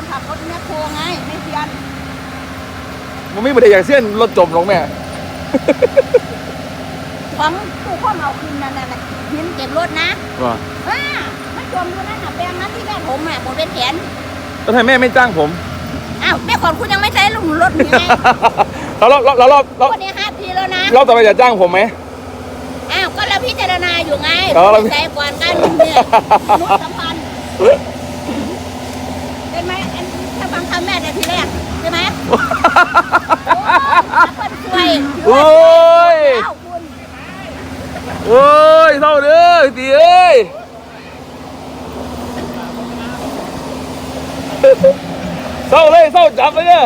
คนขับรถแม่โคไง ไม่เพียนมันไม่ได้อย่างเส้นรถจมลงแม่ ของผู้ข้อมเอาคืนนั่นน่ะหินเก็บรถนะว่าอ่ามันจมอยู่นั่นน่ะแปลงนั้นที่แม่ผมอะผมเป็นแขนแล้วทำไมแม่ไม่จ้างผม อ้าวแม่ของคุณยังไม่ใช้ลุงรถนี่ไงแล้วรอบแล้วรอบรอบวันนี้ห้าปีแล้วนะรอบต่อไปจะจ้างผมไหมอ้าวก็เราพิจารณาอยู่ไงอ๋อเราใจก่อนกันเนี่ยนุษสัมพันธ์ เป็นไหมอันถ้าฟังคำแม่ในทีแรกใช่ไหมโอ้คนสวยโอ้ยเอ้าคุณโอ้ยเศร้าเด้อตีเอ้ยเศร้าเลยเศร้าจับเลยเนี่ย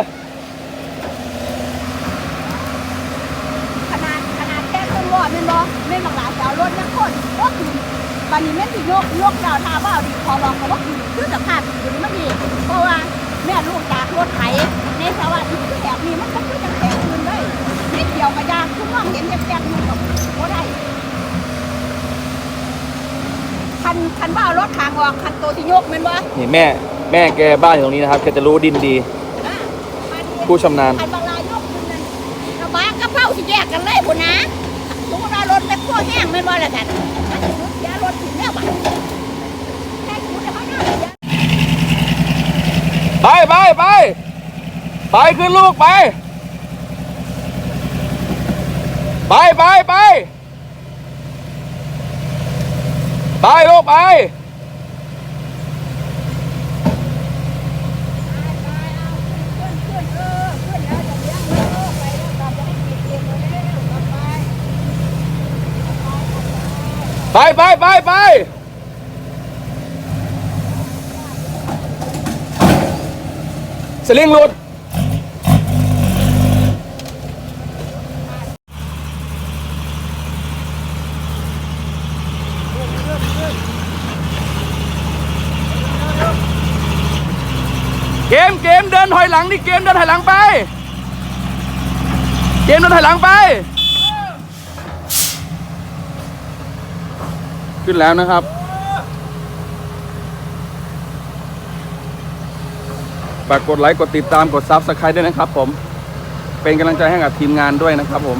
ขนาดขนาดแค่เครื่องรอดแม่นบ่แม่นบักหลาสาวรถยังโคตรโคตรดีวันนี้แม่นสิโยกโยกดาวทาบ่าวดีขอบอกเขาว่าคือคือสภาพอยู่นี่มันดี เพราะว่าแม่ลูกจากรถไถในสวัสดิ์ที่แบบนี้มันก็คือจังแข็งคืนเลยนิดเดียวก็ยากคุณมองเห็นแจ๊กๆอยู่กับบ่ได้คันคันว่าเอารถขางออกคันโตที่โยกแม่นบ่นี่แม่แม่แกบ้านอยู่ตรงนี้นะครับแกจะรู้ดินดีอ่ามาดีผู้ชำนาญคันบางรายยกขึ้นนั่นกระบะกระเป๋าสิแยกกันเลยพุ่นนะสมมุติว่ารถแม่โคแห้งแม่นบ่ล่ะท่านถ้าสมมุติเสียรถถึงแล้วบัดแค่สมมุติว่าเขาหน้าเสีย ไปไปไป ไปขึ้นลูกไป ไปไปไป ไปลูกไป ไปไปไปไป สลิงหลุดเกมเกมเดินถอยหลังนี่เกมเดินถอยหลังไป เกมเดินถอยหลังไป ขึ้นแล้วนะครับ ฝากกดไลค์กดติดตามกดซับสไครต์ด้วยนะครับผม เป็นกำลังใจให้กับทีมงานด้วยนะครับผม